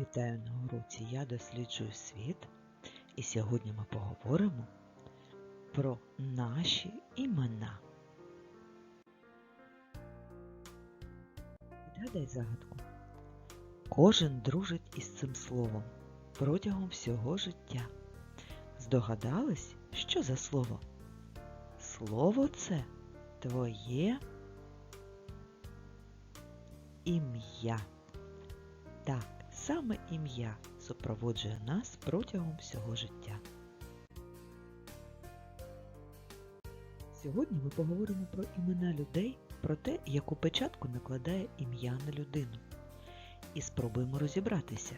Вітаю на уроці Я досліджую світ. І сьогодні ми поговоримо про наші імена. Відгадай загадку. Кожен дружить із цим словом протягом всього життя. Здогадались, що за слово? Слово це твоє ім'я. Так, саме ім'я супроводжує нас протягом всього життя. Сьогодні ми поговоримо про імена людей, про те, яку печатку накладає ім'я на людину. І спробуємо розібратися,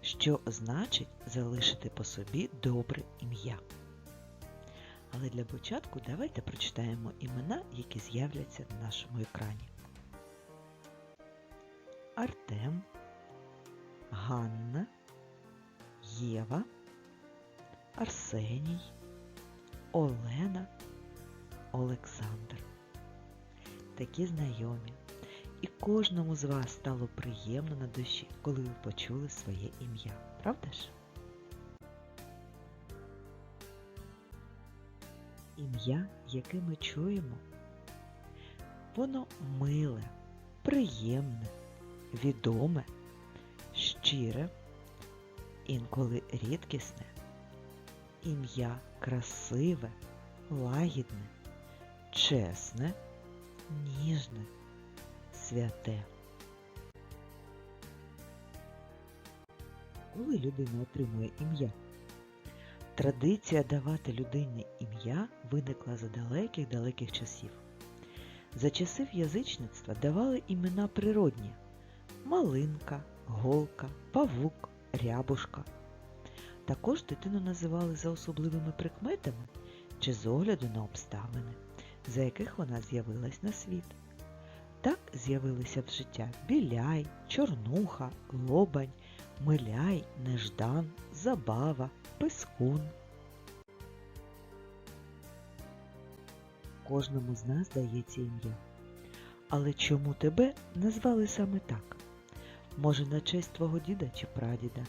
що значить залишити по собі добре ім'я. Але для початку давайте прочитаємо імена, які з'являться на нашому екрані. Артем, Ганна, Єва, Арсеній, Олена, Олександр. Такі знайомі. І кожному з вас стало приємно на душі, коли ви почули своє ім'я. Правда ж? Ім'я, яке ми чуємо, воно миле, приємне, відоме, щире, інколи рідкісне, ім'я красиве, лагідне, чесне, ніжне, святе. Коли людина отримує ім'я? Традиція давати людині ім'я виникла за далеких-далеких часів. За часів язичництва давали імена природні малинка, голка, павук, рябушка. Також дитину називали за особливими прикметами чи з огляду на обставини, за яких вона з'явилась на світ. Так з'явилися в життя біляй, чорнуха, лобань, миляй, неждан, забава, пискун. Кожному з нас дається ім'я. Але чому тебе назвали саме так? Може, на честь твого діда чи прадіда,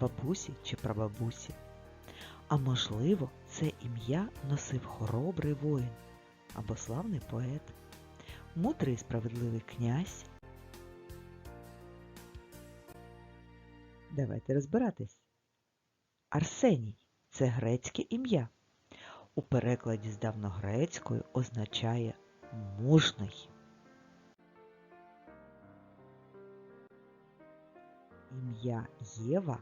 бабусі чи прабабусі? А можливо, це ім'я носив хоробрий воїн або славний поет, мудрий і справедливий князь. Давайте розбиратись. Арсеній це грецьке ім'я. У перекладі з давногрецької означає мужний. Ім'я Єва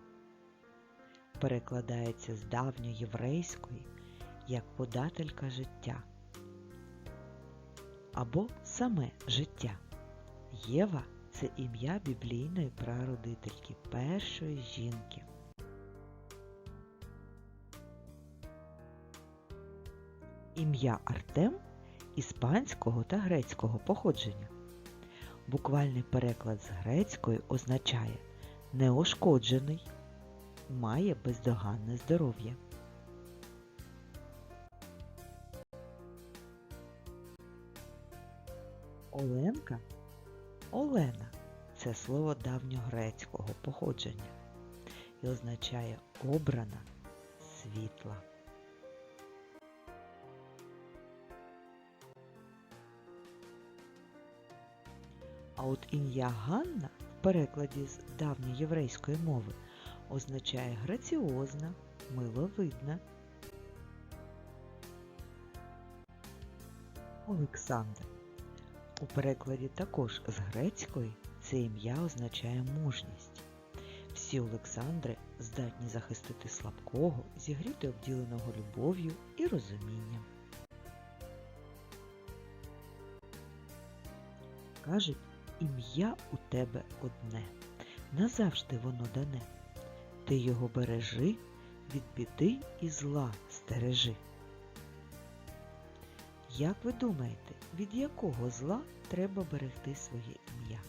перекладається з давньоєврейської як подателька життя або саме життя. Єва це ім'я біблійної прародительки першої жінки. Ім'я Артем іспанського та грецького походження. Буквальний переклад з грецької означає неошкоджений, має бездоганне здоров'я. Оленка Олена це слово давньогрецького походження і означає обрана світла. А от ім'я Ганна перекладі з давньоєврейської мови означає граціозна, миловидна. Олександр. У перекладі також з грецької це ім'я означає мужність. Всі Олександри здатні захистити слабкого, зігріти обділеного любов'ю і розумінням. Кажуть, ім'я у тебе одне, назавжди воно дане. Ти його бережи, від біди і зла стережи. Як ви думаєте, від якого зла треба берегти своє ім'я?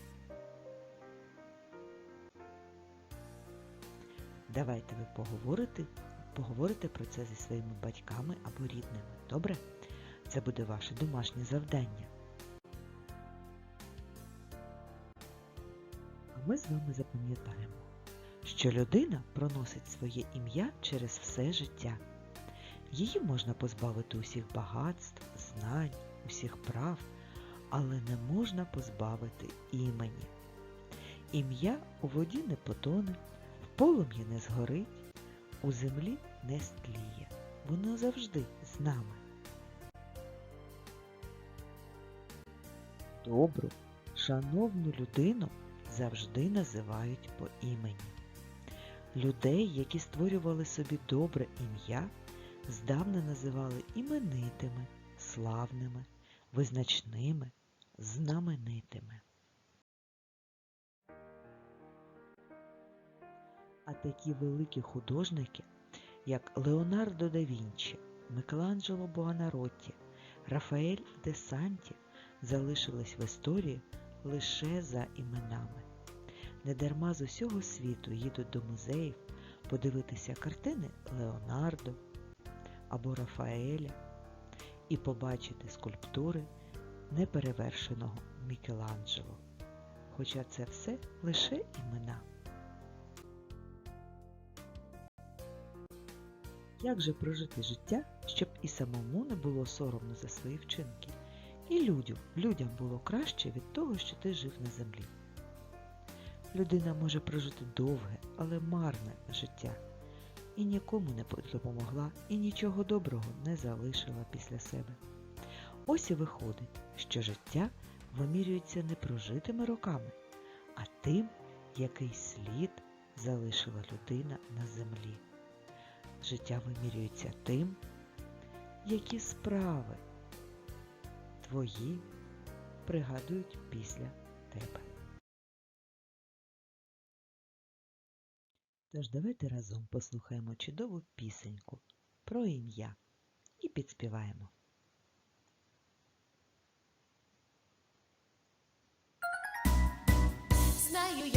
Давайте ви поговорите, поговорите про це зі своїми батьками або рідними. Добре? Це буде ваше домашнє завдання. Ми з вами запам'ятаємо, що людина проносить своє ім'я через все життя. Її можна позбавити усіх багатств, знань, усіх прав, але не можна позбавити імені. Ім'я у воді не потоне, в полум'ї не згорить, у землі не стліє. Воно завжди з нами. Добру, шановну людину завжди називають по імені. Людей, які створювали собі добре ім'я, здавна називали іменитими, славними, визначними, знаменитими. А такі великі художники, як Леонардо да Вінчі, Микеланджело Буонаротті, Рафаель де Санті залишились в історії лише за іменами. Недарма з усього світу їдуть до музеїв подивитися картини Леонардо або Рафаеля і побачити скульптури неперевершеного Мікеланджело. Хоча це все лише імена. Як же прожити життя, щоб і самому не було соромно за свої вчинки, і людям, людям було краще від того, що ти жив на землі? Людина може прожити довге, але марне життя, і нікому не допомогла, і нічого доброго не залишила після себе. Ось і виходить, що життя вимірюється не прожитими роками, а тим, який слід залишила людина на землі. Життя вимірюється тим, які справи твої пригадують після тебе. Тож давайте разом послухаємо чудову пісеньку про ім'я і підспіваємо. Знаю я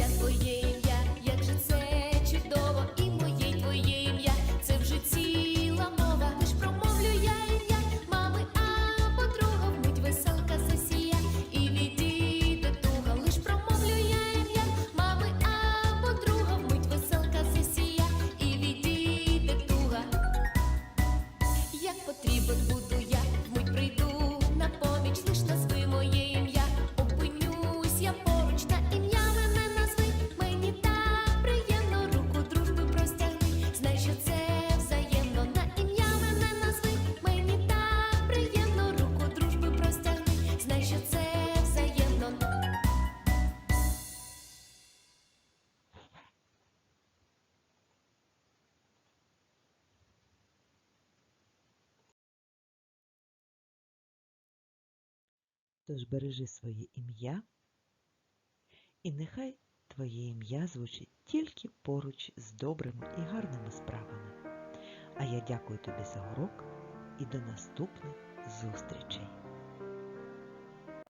Тож бережи своє ім'я, і нехай твоє ім'я звучить тільки поруч з добрими і гарними справами. А я дякую тобі за урок і до наступних зустрічей!